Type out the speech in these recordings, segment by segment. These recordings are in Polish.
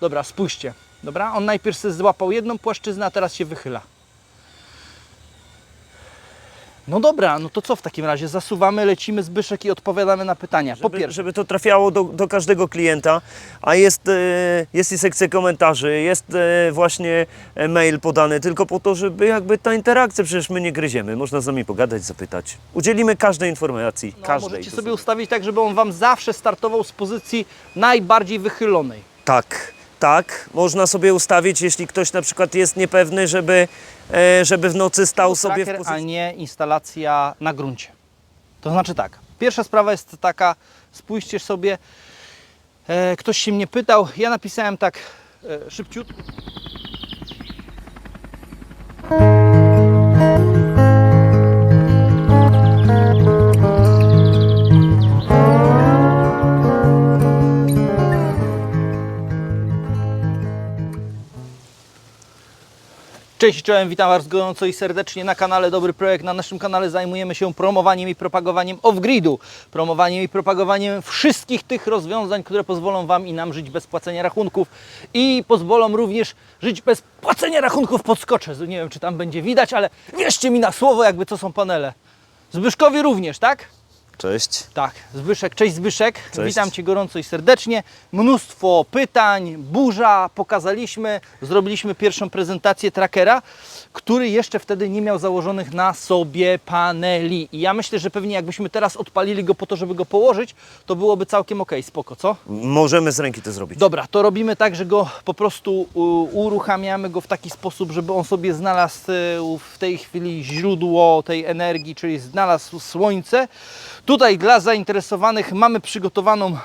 Dobra, spójrzcie. Dobra, on najpierw sobie złapał jedną płaszczyznę, a teraz się wychyla. No dobra, no to co w takim razie? Zasuwamy, lecimy Zbyszek i odpowiadamy na pytania. Po Żeby, pierwsze, żeby to trafiało do, do każdego klienta, a jest, e, jest i sekcja komentarzy, jest e, właśnie e, mail podany tylko po to, żeby jakby ta interakcja, przecież my nie gryziemy, można z nami pogadać, zapytać. Udzielimy każdej informacji, no, każdej. możecie sobie ustawić tak, żeby on Wam zawsze startował z pozycji najbardziej wychylonej. Tak, tak. Można sobie ustawić, jeśli ktoś na przykład jest niepewny, żeby, e, żeby w nocy stał sobie w tracker, a pozycji... nie instalacja na gruncie. To znaczy tak, pierwsza sprawa jest taka, spójrzcie sobie, e, ktoś się mnie pytał, ja napisałem tak e, szybciutko. Cześć, czołem, witam Was gorąco i serdecznie na kanale Dobry Projekt. Na naszym kanale zajmujemy się promowaniem i propagowaniem off-gridu, promowaniem i propagowaniem wszystkich tych rozwiązań, które pozwolą Wam i nam żyć bez płacenia rachunków i pozwolą również żyć bez płacenia rachunków pod skocze. Nie wiem, czy tam będzie widać, ale wierzcie mi na słowo, jakby to są panele. Zbyszkowi również, tak? Cześć. Tak, Zbyszek, cześć Zbyszek, Cześć. witam Cię gorąco i serdecznie. Mnóstwo pytań, burza, pokazaliśmy, zrobiliśmy pierwszą prezentację trackera, który jeszcze wtedy nie miał założonych na sobie paneli. I ja myślę, że pewnie jakbyśmy teraz odpalili go po to, żeby go położyć, to byłoby całkiem ok, spoko, co? Możemy z ręki to zrobić. Dobra, to robimy tak, że go po prostu uruchamiamy go w taki sposób, żeby on sobie znalazł e, w tej chwili źródło tej energii, czyli znalazł słońce. Tutaj dla zainteresowanych mamy przygotowaną e,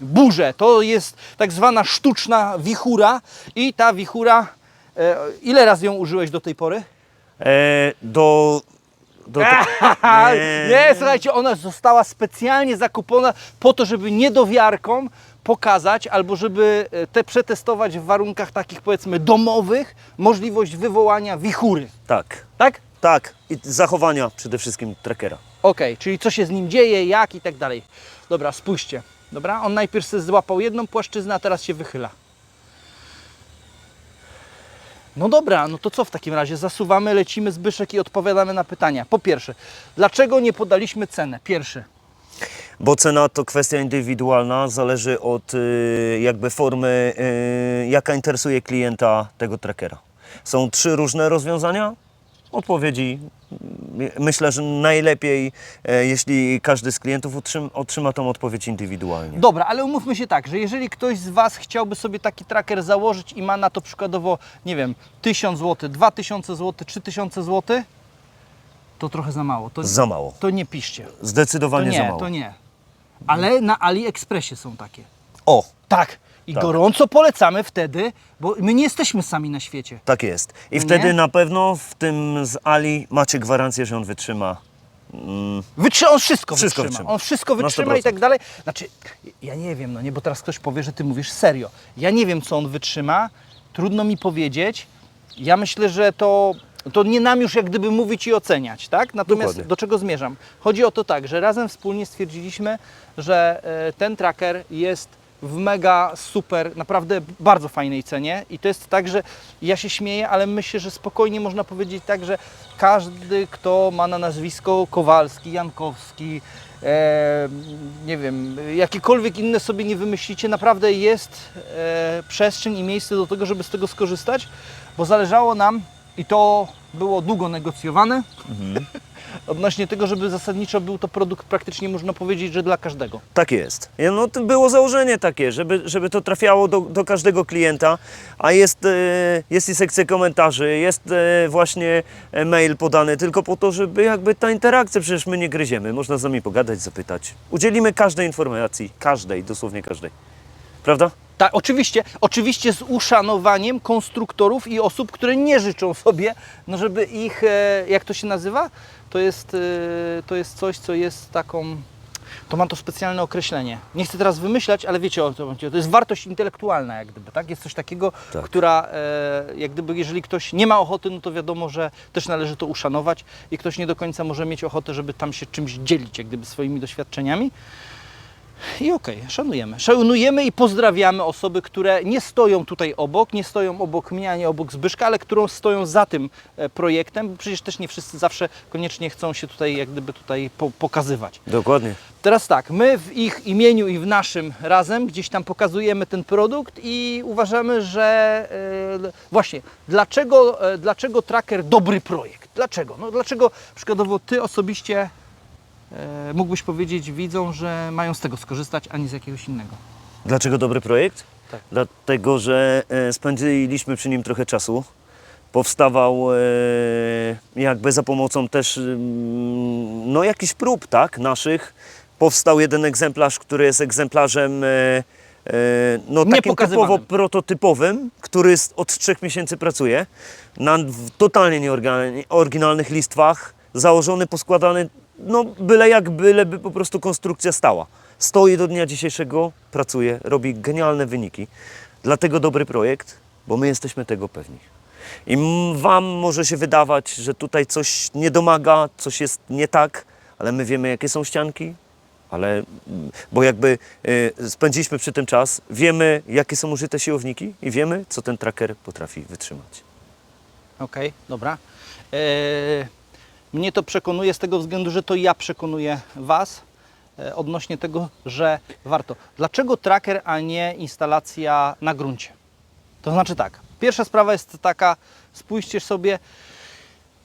burzę. To jest tak zwana sztuczna wichura i ta wichura, e, ile razy ją użyłeś do tej pory? E, do... do nie. nie, słuchajcie, ona została specjalnie zakupiona po to, żeby niedowiarkom pokazać albo żeby e, te przetestować w warunkach takich powiedzmy domowych możliwość wywołania wichury. Tak, Tak? tak. I zachowania przede wszystkim trackera. Okej, czyli co się z nim dzieje, jak i tak dalej. Dobra, spójrzcie. Dobra, on najpierw sobie złapał jedną płaszczyznę, a teraz się wychyla. No dobra, no to co w takim razie? Zasuwamy, lecimy Zbyszek i odpowiadamy na pytania. Po pierwsze, dlaczego nie podaliśmy cenę? Pierwszy. Bo cena to kwestia indywidualna, zależy od y, jakby formy, y, jaka interesuje klienta tego trackera. Są trzy różne rozwiązania. Odpowiedzi myślę, że najlepiej, e, jeśli każdy z klientów otrzyma, otrzyma tą odpowiedź indywidualnie. Dobra, ale umówmy się tak, że jeżeli ktoś z Was chciałby sobie taki tracker założyć i ma na to przykładowo, nie wiem, 1000 zł, 2000 zł, 3000 zł, to trochę za mało. To, Za mało. to nie piszcie. To Zdecydowanie za nie, mało. to nie. Ale na AliExpressie są takie. O, Tak. I Tak. gorąco polecamy wtedy, bo my nie jesteśmy sami na świecie. tak jest. I No wtedy nie? na pewno w tym z Ali macie gwarancję, że on wytrzyma. Mm, Wytrzyma, on wszystko, Wszystko wytrzyma. wytrzyma. On wszystko Na wytrzyma i 100%. tak dalej. Znaczy, ja nie wiem, no nie, bo teraz ktoś powie, że ty mówisz serio. Ja nie wiem, co on wytrzyma. Trudno mi powiedzieć. Ja myślę, że to, to nie nam już jak gdyby mówić i oceniać, tak? Natomiast Dokładnie. do czego zmierzam? Chodzi o to tak, że razem wspólnie stwierdziliśmy, że e, ten tracker jest w mega super, naprawdę bardzo fajnej cenie. I to jest tak, że ja się śmieję, ale myślę, że spokojnie można powiedzieć tak, że każdy, kto ma na nazwisko Kowalski, Jankowski, e, nie wiem, jakiekolwiek inne sobie nie wymyślicie, naprawdę jest e, przestrzeń i miejsce do tego, żeby z tego skorzystać, bo zależało nam i to było długo negocjowane, odnośnie tego, żeby zasadniczo był to produkt praktycznie można powiedzieć, że dla każdego. Tak jest. No, to było założenie takie, żeby, żeby to trafiało do, do każdego klienta, a jest, e, jest i sekcja komentarzy, jest e, właśnie mail podany tylko po to, żeby jakby ta interakcja, przecież my nie gryziemy, można z nami pogadać, zapytać. Udzielimy każdej informacji, każdej, dosłownie każdej. Prawda? Tak, oczywiście, oczywiście z uszanowaniem konstruktorów i osób, które nie życzą sobie, no żeby ich, e, jak to się nazywa? To jest, e, to jest coś, co jest taką, to ma to specjalne określenie. Nie chcę teraz wymyślać, ale wiecie o co chodzi. To jest wartość intelektualna, jak gdyby, tak? Jest coś takiego, Tak. która, e, jak gdyby, jeżeli ktoś nie ma ochoty, no to wiadomo, że też należy to uszanować i ktoś nie do końca może mieć ochotę, żeby tam się czymś dzielić, jak gdyby swoimi doświadczeniami. I okej, szanujemy. Szanujemy i pozdrawiamy osoby, które nie stoją tutaj obok, nie stoją obok mnie, ani obok Zbyszka, ale które stoją za tym e, projektem, bo przecież też nie wszyscy zawsze koniecznie chcą się tutaj jak gdyby tutaj po, pokazywać. Dokładnie. Teraz tak, my w ich imieniu i w naszym razem gdzieś tam pokazujemy ten produkt i uważamy, że e, właśnie, dlaczego, e, dlaczego Tracker dobry projekt? Dlaczego? No dlaczego przykładowo Ty osobiście mógłbyś powiedzieć widzom, że mają z tego skorzystać, a nie z jakiegoś innego? Dlaczego dobry projekt? Tak. Dlatego, że e, spędziliśmy przy nim trochę czasu. Powstawał e, jakby za pomocą też no, jakichś prób tak, naszych. Powstał jeden egzemplarz, który jest egzemplarzem e, e, no, takim typowo prototypowym, który od trzech miesięcy pracuje na w totalnie nieoryginalnych listwach, założony, poskładany, no byle jak byle, by po prostu konstrukcja stała. Stoi do dnia dzisiejszego, pracuje, robi genialne wyniki. Dlatego dobry projekt, bo my jesteśmy tego pewni. I Wam może się wydawać, że tutaj coś nie domaga, coś jest nie tak, ale my wiemy, jakie są ścianki, ale bo jakby y, spędziliśmy przy tym czas, wiemy, jakie są użyte siłowniki i wiemy, co ten tracker potrafi wytrzymać. Okej, dobra. E, mnie to przekonuje z tego względu, że to ja przekonuję Was e, odnośnie tego, że warto. Dlaczego tracker, a nie instalacja na gruncie? To znaczy tak, pierwsza sprawa jest taka, spójrzcie sobie,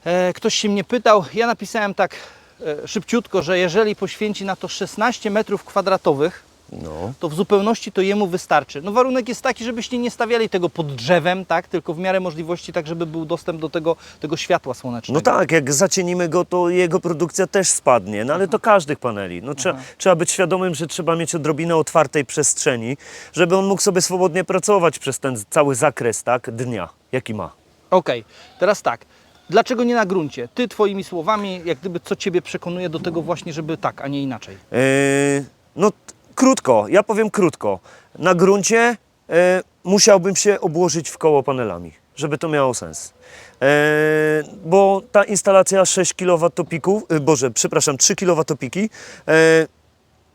e, ktoś się mnie pytał, ja napisałem tak e, szybciutko, że jeżeli poświęci na to 16 metrów kwadratowych, No. to w zupełności to jemu wystarczy. No warunek jest taki, żebyście nie stawiali tego pod drzewem, tak, tylko w miarę możliwości tak, żeby był dostęp do tego, tego światła słonecznego. No tak, jak zacienimy go, to jego produkcja też spadnie, no ale to każdych paneli. No, trzeba, trzeba być świadomym, że trzeba mieć odrobinę otwartej przestrzeni, żeby on mógł sobie swobodnie pracować przez ten cały zakres tak, dnia, jaki ma. Okej, teraz tak. Dlaczego nie na gruncie? Ty twoimi słowami, jak gdyby co ciebie przekonuje do tego właśnie, żeby tak, a nie inaczej. Yy, no krótko, ja powiem krótko. Na gruncie yy, musiałbym się obłożyć w koło panelami, żeby to miało sens. Yy, bo ta instalacja 6 kW topików, yy, Boże, przepraszam, 3 kW topiki,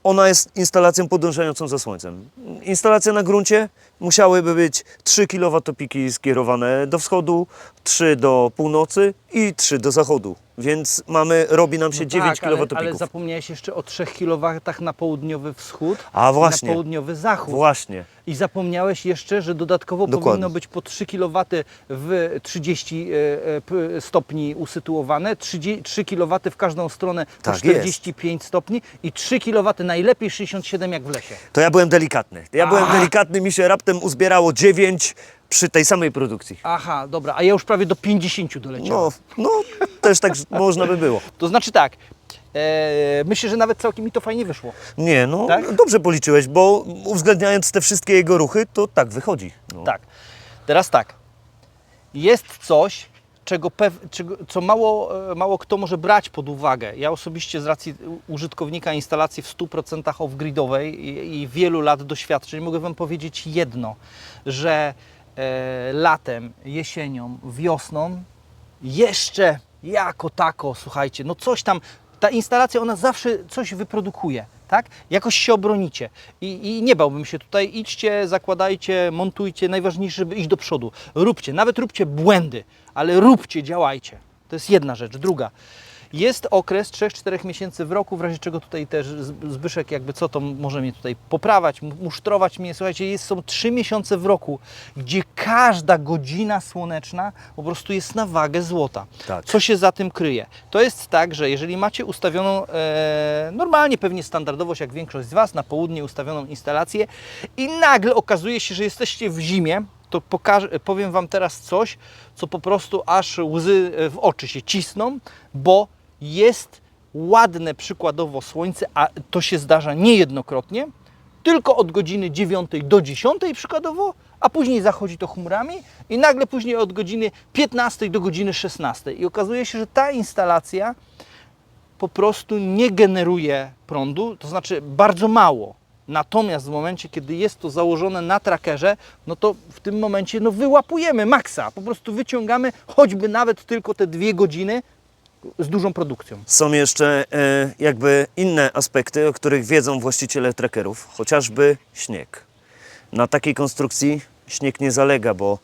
ona jest instalacją podążającą za słońcem. Instalacja na gruncie musiałyby być 3 kW topiki skierowane do wschodu, 3 do północy i 3 do zachodu. Więc mamy, robi nam się 9 tak, ale, kW ale topików. zapomniałeś jeszcze o 3 kW na południowy wschód A i właśnie. na południowy zachód. Właśnie. I zapomniałeś jeszcze, że dodatkowo Dokładnie. powinno być po 3 kW w 30 e, e, stopni usytuowane, 30 3 kW w każdą stronę po Tak 45 stopni i 3 kW najlepiej 67 jak w lesie. To ja byłem delikatny. Ja byłem A. delikatny, mi się raptem uzbierało 9 przy tej samej produkcji. Aha, dobra, a ja już prawie do 50 doleciałem. No, no też tak można by było. To znaczy tak, e, myślę, że nawet całkiem mi to fajnie wyszło. Nie, no Tak? dobrze policzyłeś, bo uwzględniając te wszystkie jego ruchy, to tak wychodzi. No. Tak. Teraz tak. Jest coś, czego, pew, czego co mało, e, mało kto może brać pod uwagę. Ja osobiście z racji u- użytkownika instalacji w 100% off-gridowej i, i wielu lat doświadczeń mogę Wam powiedzieć jedno, że latem, jesienią, wiosną jeszcze jako tako, słuchajcie, no coś tam, ta instalacja, ona zawsze coś wyprodukuje, tak? Jakoś się obronicie. I, I nie bałbym się tutaj, idźcie, zakładajcie, montujcie, najważniejsze, żeby iść do przodu. Róbcie, nawet róbcie błędy, ale róbcie, działajcie. To jest jedna rzecz. Druga, jest okres 3-4 miesięcy w roku, w razie czego tutaj też Zbyszek jakby co to może mnie tutaj poprawać, mu- musztrować mnie. Słuchajcie, jest, są 3 miesiące w roku, gdzie każda godzina słoneczna po prostu jest na wagę złota. Tak. Co się za tym kryje? To jest tak, że jeżeli macie ustawioną e, normalnie, pewnie standardowość, jak większość z Was, na południe ustawioną instalację i nagle okazuje się, że jesteście w zimie, to pokażę, powiem Wam teraz coś, co po prostu aż łzy e, w oczy się cisną, bo jest ładne przykładowo słońce, a to się zdarza niejednokrotnie, tylko od godziny 9 do 10 przykładowo, a później zachodzi to chmurami i nagle później od godziny 15 do godziny 16. I okazuje się, że ta instalacja po prostu nie generuje prądu, to znaczy bardzo mało. Natomiast w momencie, kiedy jest to założone na trackerze, no to w tym momencie no wyłapujemy maksa, po prostu wyciągamy choćby nawet tylko te dwie godziny z dużą produkcją. Są jeszcze e, jakby inne aspekty, o których wiedzą właściciele trackerów, chociażby śnieg. Na takiej konstrukcji śnieg nie zalega, bo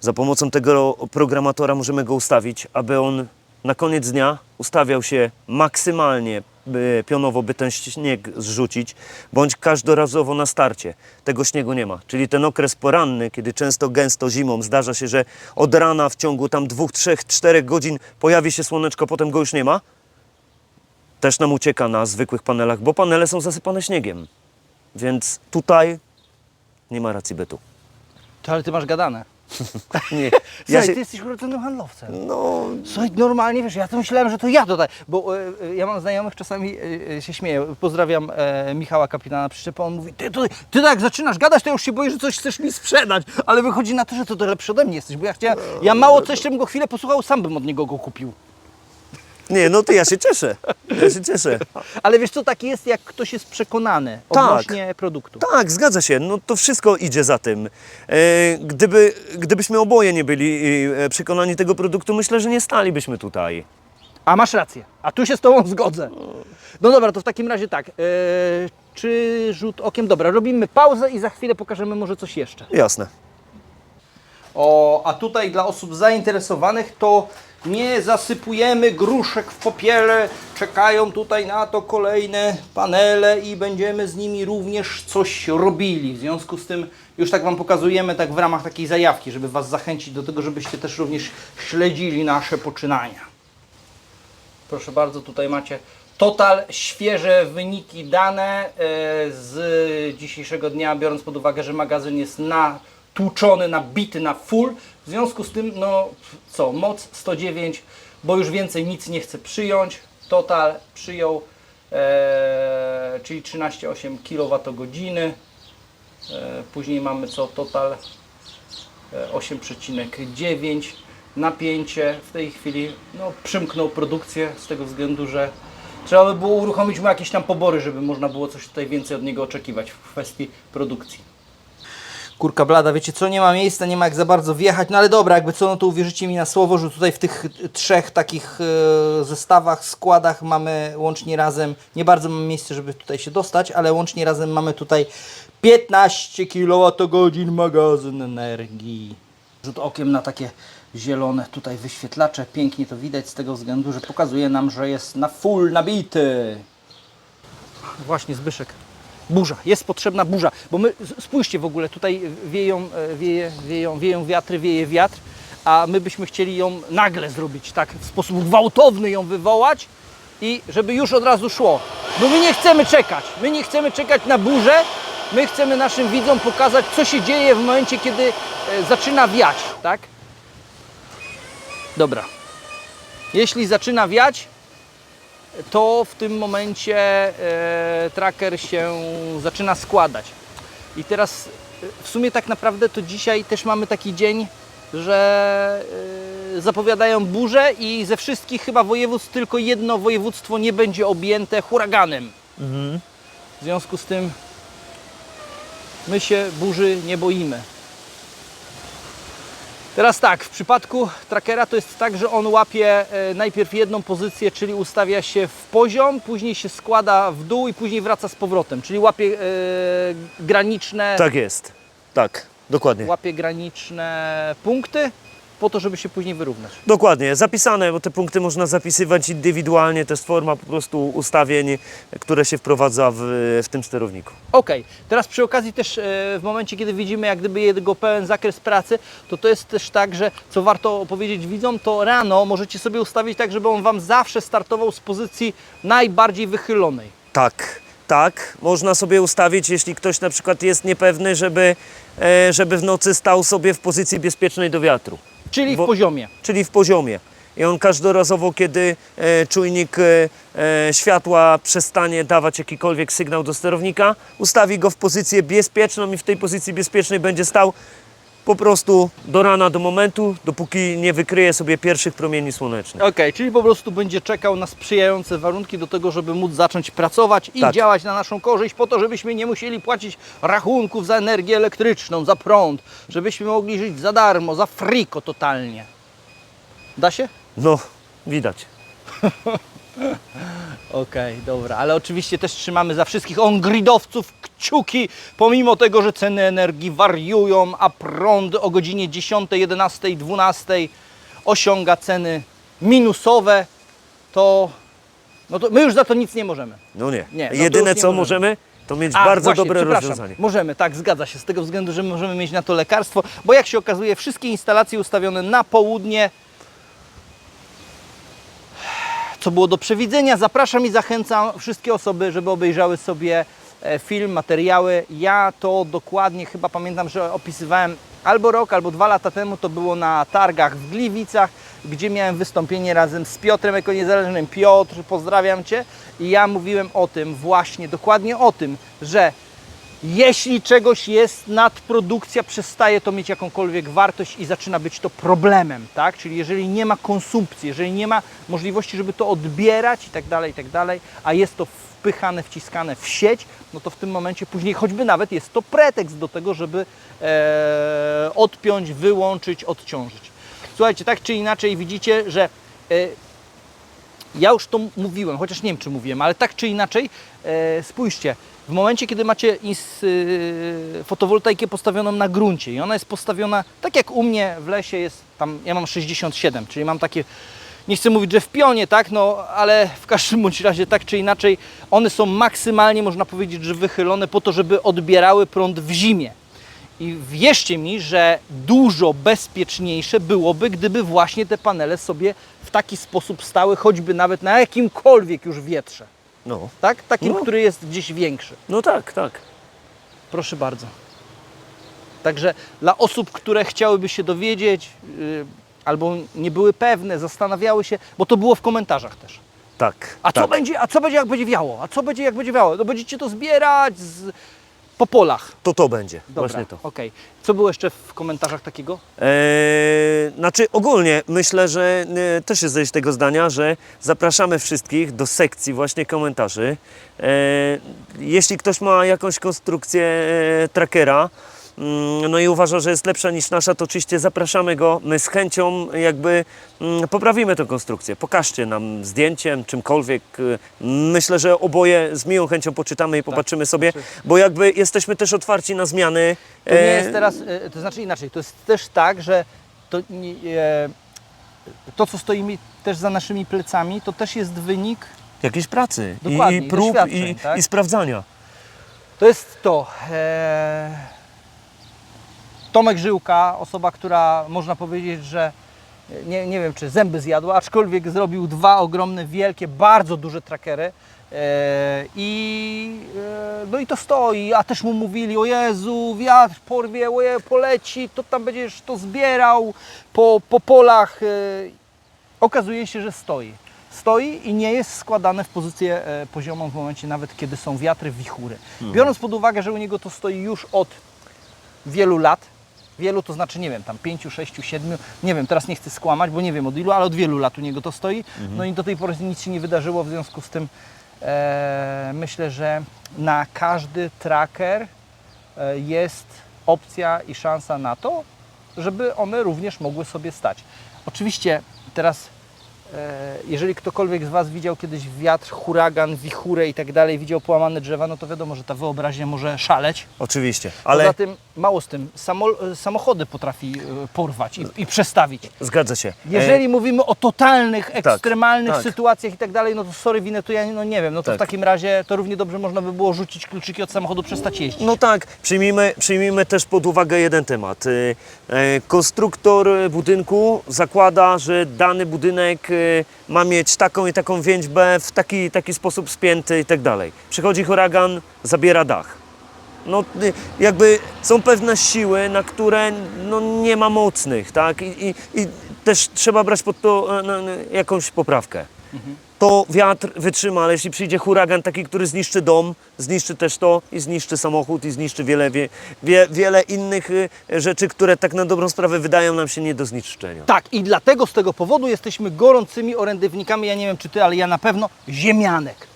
za pomocą tego programatora możemy go ustawić, aby on na koniec dnia ustawiał się maksymalnie by, pionowo, by ten śnieg zrzucić, bądź każdorazowo na starcie. Tego śniegu nie ma. Czyli ten okres poranny, kiedy często gęsto zimą zdarza się, że od rana w ciągu tam dwóch, trzech, czterech godzin pojawi się słoneczko, potem go już nie ma, też nam ucieka na zwykłych panelach, bo panele są zasypane śniegiem. Więc tutaj nie ma racji bytu. To, ale ty masz gadane. Nie. Słuchaj, ty jesteś urodzonym handlowcem. No, Słuchaj, normalnie, wiesz, ja to myślałem, że to ja tutaj, bo e, e, ja mam znajomych, czasami e, się śmieję. Pozdrawiam e, Michała Kapitana Przyczepa, on mówi, ty, ty, ty tak zaczynasz gadać, to już się boję, że coś chcesz mi sprzedać, ale wychodzi na to, że to, to lepszy ode mnie jesteś, bo ja chciałem, ja mało coś, żebym go chwilę posłuchał, sam bym od niego go kupił. Nie, no to ja się cieszę. Ja się cieszę. Ale wiesz co, tak jest, jak ktoś jest przekonany Tak. odnośnie produktu. Tak, zgadza się. No to wszystko idzie za tym. E, gdyby, gdybyśmy oboje nie byli e, przekonani tego produktu, myślę, że nie stalibyśmy tutaj. A masz rację, a tu się z Tobą zgodzę. No dobra, to w takim razie tak, e, czy rzut okiem, dobra, robimy pauzę i za chwilę pokażemy może coś jeszcze. Jasne. O, a tutaj dla osób zainteresowanych to nie zasypujemy gruszek w popiele, czekają tutaj na to kolejne panele i będziemy z nimi również coś robili. W związku z tym już tak Wam pokazujemy tak w ramach takiej zajawki, żeby Was zachęcić do tego, żebyście też również śledzili nasze poczynania. Proszę bardzo, tutaj macie total świeże wyniki dane e, z dzisiejszego dnia, biorąc pod uwagę, że magazyn jest natłuczony, nabity na full. W związku z tym, no co, moc 109, bo już więcej nic nie chce przyjąć. Total przyjął, e, czyli 13,8 kWh. E, później mamy co, total e, 8,9 napięcie w tej chwili no, przymknął produkcję z tego względu, że trzeba by było uruchomić mu jakieś tam pobory, żeby można było coś tutaj więcej od niego oczekiwać w kwestii produkcji. Kurka blada, wiecie co, nie ma miejsca, nie ma jak za bardzo wjechać, no ale dobra, jakby co, no to uwierzycie mi na słowo, że tutaj w tych trzech takich e, zestawach, składach mamy łącznie razem, nie bardzo mamy miejsce, żeby tutaj się dostać, ale łącznie razem mamy tutaj 15 kWh magazyn energii. Rzut okiem na takie zielone tutaj wyświetlacze, pięknie to widać z tego względu, że pokazuje nam, że jest na full nabity. Właśnie Zbyszek. Burza, jest potrzebna burza, bo my, spójrzcie w ogóle, tutaj wieją, e, wieje, wieją, wieją wiatry, wieje wiatr, a my byśmy chcieli ją nagle zrobić, tak w sposób gwałtowny ją wywołać i żeby już od razu szło. Bo my nie chcemy czekać, my nie chcemy czekać na burzę, my chcemy naszym widzom pokazać, co się dzieje w momencie, kiedy e, zaczyna wiać, tak? Dobra. Jeśli zaczyna wiać, to w tym momencie e, tracker się zaczyna składać. I teraz e, w sumie tak naprawdę to dzisiaj też mamy taki dzień, że e, zapowiadają burze i ze wszystkich chyba województw tylko jedno województwo nie będzie objęte huraganem. W związku z tym my się burzy nie boimy. Teraz tak, w przypadku trackera to jest tak, że on łapie e, najpierw jedną pozycję, czyli ustawia się w poziom, później się składa w dół i później wraca z powrotem, czyli łapie e, graniczne, Tak jest. Tak, dokładnie. łapie graniczne punkty po to, żeby się później wyrównać. Dokładnie, zapisane, bo te punkty można zapisywać indywidualnie, to jest forma po prostu ustawień, które się wprowadza w, w tym sterowniku. Ok, teraz przy okazji też e, w momencie, kiedy widzimy jak gdyby jego pełen zakres pracy, to to jest też tak, że co warto powiedzieć widzom, to rano możecie sobie ustawić tak, żeby on Wam zawsze startował z pozycji najbardziej wychylonej. Tak, tak, można sobie ustawić, jeśli ktoś na przykład jest niepewny, żeby, e, żeby w nocy stał sobie w pozycji bezpiecznej do wiatru. Czyli Bo- w poziomie. czyli w poziomie. I on każdorazowo, kiedy e, czujnik e, e, światła przestanie dawać jakikolwiek sygnał do sterownika, ustawi go w pozycję bezpieczną i w tej pozycji bezpiecznej będzie stał po prostu do rana, do momentu, dopóki nie wykryje sobie pierwszych promieni słonecznych. Ok, czyli po prostu będzie czekał na sprzyjające warunki do tego, żeby móc zacząć pracować i Tak. działać na naszą korzyść, po to, żebyśmy nie musieli płacić rachunków za energię elektryczną, za prąd, żebyśmy mogli żyć za darmo, za friko totalnie. Da się? No, widać. Okej, dobra, ale oczywiście też trzymamy za wszystkich on-gridowców kciuki, pomimo tego, że ceny energii wariują, a prąd o godzinie 10, 11, 12 osiąga ceny minusowe, to, no to my już za to nic nie możemy. No nie. Nie, no Jedyne nie co możemy. możemy, to mieć A, bardzo właśnie, dobre rozwiązanie. Możemy, tak, zgadza się, z tego względu, że możemy mieć na to lekarstwo, bo jak się okazuje, wszystkie instalacje ustawione na południe, co było do przewidzenia. Zapraszam i zachęcam wszystkie osoby, żeby obejrzały sobie e, film, materiały. Ja to dokładnie chyba pamiętam, że opisywałem albo rok, albo dwa lata temu. To było na targach w Gliwicach, gdzie miałem wystąpienie razem z Piotrem jako niezależnym. Piotr, pozdrawiam Cię. I ja mówiłem o tym, właśnie dokładnie o tym, że jeśli czegoś jest nadprodukcja, przestaje to mieć jakąkolwiek wartość i zaczyna być to problemem, tak? Czyli jeżeli nie ma konsumpcji, jeżeli nie ma możliwości, żeby to odbierać i tak dalej, i tak dalej, a jest to wpychane, wciskane w sieć, no to w tym momencie później choćby nawet jest to pretekst do tego, żeby e, odpiąć, wyłączyć, odciążyć. Słuchajcie, tak czy inaczej widzicie, że e, ja już to mówiłem, chociaż nie wiem, czy mówiłem, ale tak czy inaczej, e, spójrzcie, w momencie, kiedy macie y, fotowoltaikę postawioną na gruncie i ona jest postawiona, tak jak u mnie w lesie jest, tam ja mam 67, czyli mam takie, nie chcę mówić, że w pionie, tak, no, ale w każdym bądź razie tak czy inaczej, one są maksymalnie, można powiedzieć, że wychylone po to, żeby odbierały prąd w zimie. I wierzcie mi, że dużo bezpieczniejsze byłoby, gdyby właśnie te panele sobie w taki sposób stały, choćby nawet na jakimkolwiek już wietrze. No. Tak? Takim, No. który jest gdzieś większy. no tak, tak. Proszę bardzo. Także dla osób, które chciałyby się dowiedzieć, yy, albo nie były pewne, zastanawiały się, bo to było w komentarzach też. Tak. A co tak. będzie, a co będzie jak będzie wiało? A co będzie jak będzie wiało? No będziecie to zbierać z, po polach. To to będzie. Dobra, Właśnie to. okej. Co było jeszcze w komentarzach takiego? Eee, znaczy ogólnie myślę, że e, też jesteś tego zdania, że zapraszamy wszystkich do sekcji właśnie komentarzy. Eee, jeśli ktoś ma jakąś konstrukcję e, trackera, no i uważa, że jest lepsza niż nasza, to oczywiście zapraszamy go. My z chęcią jakby mm, poprawimy tę konstrukcję. Pokażcie nam zdjęciem, czymkolwiek. E, Myślę, że oboje z miłą chęcią poczytamy i popatrzymy sobie, bo jakby jesteśmy też otwarci na zmiany. To nie E, jest teraz, e, to znaczy inaczej, to jest też tak, że to, e, to co stoi mi też za naszymi plecami, to też jest wynik, Jakiejś pracy i, Dokładnie, i prób i, tak? i sprawdzania. to jest to. E, Tomek Żyłka, osoba, która można powiedzieć, że e, nie, nie wiem czy zęby zjadła, aczkolwiek zrobił dwa ogromne, wielkie, bardzo duże trackery. E, I, e, no i to stoi, a też mu mówili, o Jezu, wiatr porwie, oje, poleci, to tam będziesz to zbierał po, po polach. Okazuje się, że stoi. Stoi i nie jest składane w pozycję poziomą w momencie nawet, kiedy są wiatry, wichury. Biorąc pod uwagę, że u niego to stoi już od wielu lat, wielu to znaczy, nie wiem, tam 5, 6, 7, nie wiem, teraz nie chcę skłamać, bo nie wiem od ilu, ale od wielu lat u niego to stoi. No i do tej pory nic się nie wydarzyło, w związku z tym e, myślę, że na każdy tracker e, jest opcja i szansa na to, żeby one również mogły sobie stać. Oczywiście teraz, e, jeżeli ktokolwiek z Was widział kiedyś wiatr, huragan, wichurę i tak dalej, widział połamane drzewa, no to wiadomo, że ta wyobraźnia może szaleć. Oczywiście, Ale... ale Poza tym, mało z tym, samo, samochody potrafi e, porwać i, i przestawić. zgadza się. Jeżeli mówimy o totalnych, ekstremalnych tak. sytuacjach i tak dalej, no to sorry, winę to ja no nie wiem, no to Tak. w takim razie to równie dobrze można by było rzucić kluczyki od samochodu, przestać jeździć. No tak, przyjmijmy, przyjmijmy też pod uwagę jeden temat. E, Konstruktor budynku zakłada, że dany budynek ma mieć taką i taką więźbę w taki, taki sposób spięty i tak dalej. Przychodzi huragan, zabiera dach. No, y, jakby są pewne siły, na które no, nie ma mocnych, tak? I, i, i też trzeba brać pod to e, no, jakąś poprawkę. To wiatr wytrzyma, ale jeśli przyjdzie huragan taki, który zniszczy dom, zniszczy też to i zniszczy samochód i zniszczy wiele, wie, wie, wiele innych y, rzeczy, które tak na dobrą sprawę wydają nam się nie do zniszczenia. Tak, i dlatego z tego powodu jesteśmy gorącymi orędownikami, ja nie wiem czy ty, ale ja na pewno, ziemianek.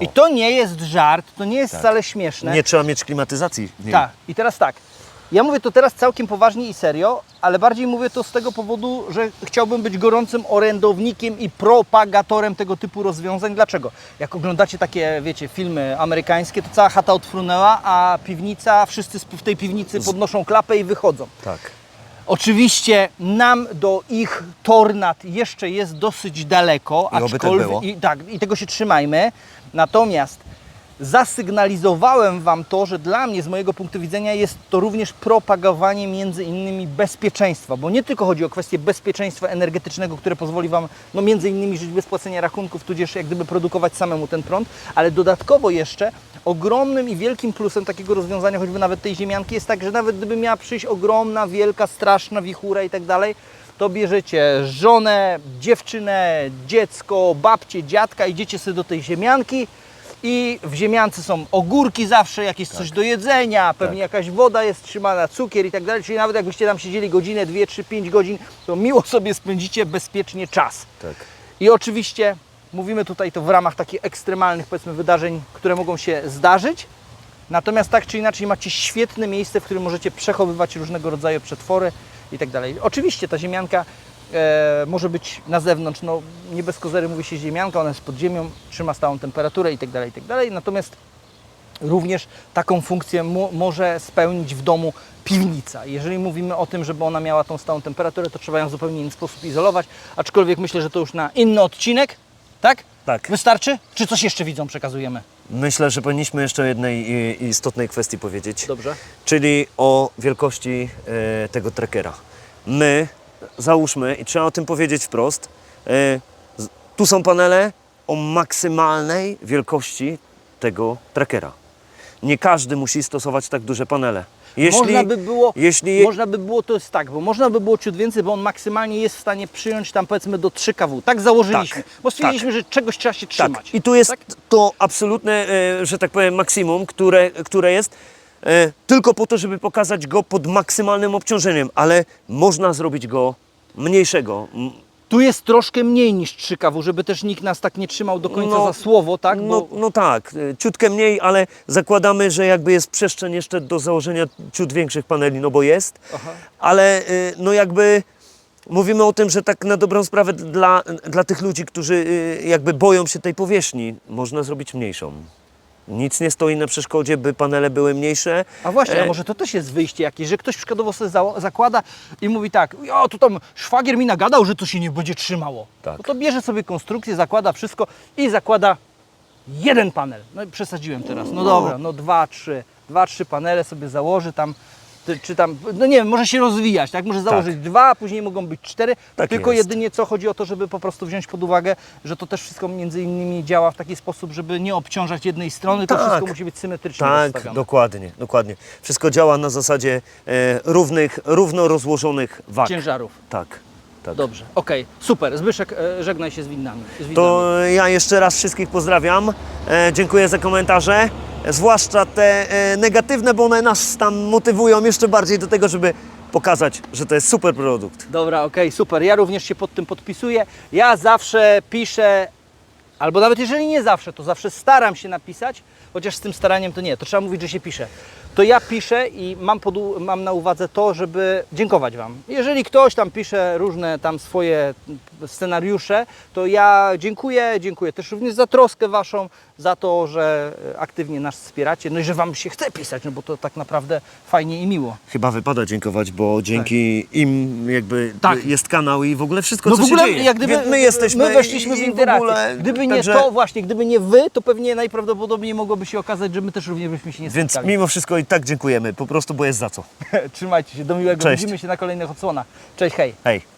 I to nie jest żart, to nie jest wcale śmieszne. Nie trzeba mieć klimatyzacji. w niej. Tak, i teraz tak. Ja mówię to teraz całkiem poważnie i serio, ale bardziej mówię to z tego powodu, że chciałbym być gorącym orędownikiem i propagatorem tego typu rozwiązań. Dlaczego? Jak oglądacie takie, wiecie, filmy amerykańskie, to cała chata odfrunęła, a piwnica, wszyscy w tej piwnicy podnoszą klapę i wychodzą. Tak. Oczywiście nam do ich tornad jeszcze jest dosyć daleko, I oby tak było. i, tak, i tego się trzymajmy. Natomiast zasygnalizowałem Wam to, że dla mnie, z mojego punktu widzenia, jest to również propagowanie między innymi bezpieczeństwa, bo nie tylko chodzi o kwestię bezpieczeństwa energetycznego, które pozwoli Wam no, między innymi żyć bez płacenia rachunków, tudzież jak gdyby produkować samemu ten prąd, ale dodatkowo jeszcze ogromnym i wielkim plusem takiego rozwiązania, choćby nawet tej ziemianki, jest tak, że nawet gdyby miała przyjść ogromna, wielka, straszna wichura i tak dalej, to bierzecie żonę, dziewczynę, dziecko, babcię, dziadka, idziecie sobie do tej ziemianki i w ziemiance są ogórki zawsze, jakieś coś do jedzenia, pewnie jakaś woda jest trzymana, cukier i tak dalej, czyli nawet jakbyście tam siedzieli godzinę, dwie, trzy, pięć godzin, to miło sobie spędzicie bezpiecznie czas. Tak. I oczywiście mówimy tutaj to w ramach takich ekstremalnych powiedzmy wydarzeń, które mogą się zdarzyć. Natomiast tak czy inaczej macie świetne miejsce, w którym możecie przechowywać różnego rodzaju przetwory i tak dalej. Oczywiście ta ziemianka e, może być na zewnątrz, no nie bez kozery mówi się ziemianka, ona jest pod ziemią, trzyma stałą temperaturę i tak dalej, i tak dalej. Natomiast również taką funkcję mo- może spełnić w domu piwnica. Jeżeli mówimy o tym, żeby ona miała tą stałą temperaturę, to trzeba ją w zupełnie inny sposób izolować, aczkolwiek myślę, że to już na inny odcinek, tak? Tak. Wystarczy? Czy coś jeszcze widzom przekazujemy? Myślę, że powinniśmy jeszcze o jednej i- istotnej kwestii powiedzieć. Dobrze. czyli o wielkości e, tego trackera. My, załóżmy, i trzeba o tym powiedzieć wprost, e, z- tu są panele o maksymalnej wielkości tego trackera. Nie każdy musi stosować tak duże panele. Jeśli, można by było, jeśli można by było, to jest tak, bo można by było ciut więcej, bo on maksymalnie jest w stanie przyjąć tam powiedzmy do 3 kW. Tak założyliśmy, Tak, bo stwierdziliśmy, że czegoś trzeba się trzymać. Tak. I tu jest Tak? to absolutne, e, że tak powiem, maksimum, które, które jest e, tylko po to, żeby pokazać go pod maksymalnym obciążeniem, ale można zrobić go mniejszego. Tu jest troszkę mniej niż 3 kW, żeby też nikt nas tak nie trzymał do końca No, za słowo, tak? No, Bo, no tak, e, ciutkę mniej, ale zakładamy, że jakby jest przestrzeń jeszcze do założenia ciut większych paneli, no bo jest, Aha. ale e, no jakby mówimy o tym, że tak na dobrą sprawę dla, dla tych ludzi, którzy e, jakby boją się tej powierzchni, można zrobić mniejszą. Nic nie stoi na przeszkodzie, by panele były mniejsze. A właśnie, a E, może to też jest wyjście jakieś, że ktoś przykładowo sobie za, zakłada i mówi tak, ja tu tam szwagier mi nagadał, że to się nie będzie trzymało. Tak. No to bierze sobie konstrukcję, zakłada wszystko i zakłada jeden panel. No i przesadziłem teraz. No, No. dobra, no dwa, trzy. Dwa, trzy panele sobie założy tam, czy tam, no nie wiem, może się rozwijać, tak? Może założyć dwa, a później mogą być cztery. Tak tylko jest. jedynie co chodzi o to, żeby po prostu wziąć pod uwagę, że to też wszystko między innymi działa w taki sposób, żeby nie obciążać jednej strony, to Tak. wszystko musi być symetrycznie Tak, dokładnie, dokładnie. Wszystko działa na zasadzie e, równych, równo rozłożonych wag. Ciężarów. Tak, tak. Dobrze, okej, super. Zbyszek, e, żegnaj się z winnami. Z widzami. To ja jeszcze raz wszystkich pozdrawiam. E, dziękuję za komentarze. Zwłaszcza te e, negatywne, bo one nas tam motywują jeszcze bardziej do tego, żeby pokazać, że to jest super produkt. Dobra, okej, super. Ja również się pod tym podpisuję. Ja zawsze piszę, albo nawet jeżeli nie zawsze, to zawsze staram się napisać, chociaż z tym staraniem to nie, to trzeba mówić, że się pisze. To ja piszę i mam, pod, mam na uwadze to, żeby dziękować Wam. Jeżeli ktoś tam pisze różne tam swoje scenariusze, to ja dziękuję, dziękuję też również za troskę Waszą, za to, że aktywnie nas wspieracie, no i że Wam się chce pisać, no bo to tak naprawdę fajnie i miło. Chyba wypada dziękować, bo dzięki im jakby Tak. jest kanał i w ogóle wszystko, No co w ogóle się dzieje. jak gdyby Więc my jesteśmy my weszliśmy w interakcję. ogóle, gdyby nie także- to właśnie, gdyby nie wy, to pewnie najprawdopodobniej mogłoby się okazać, że my też również byśmy się nie Więc spotkali. mimo wszystko i tak dziękujemy, po prostu, bo jest za co. Trzymajcie się, do miłego. Cześć. Widzimy się na kolejnych odsłonach. Cześć, hej. Hej.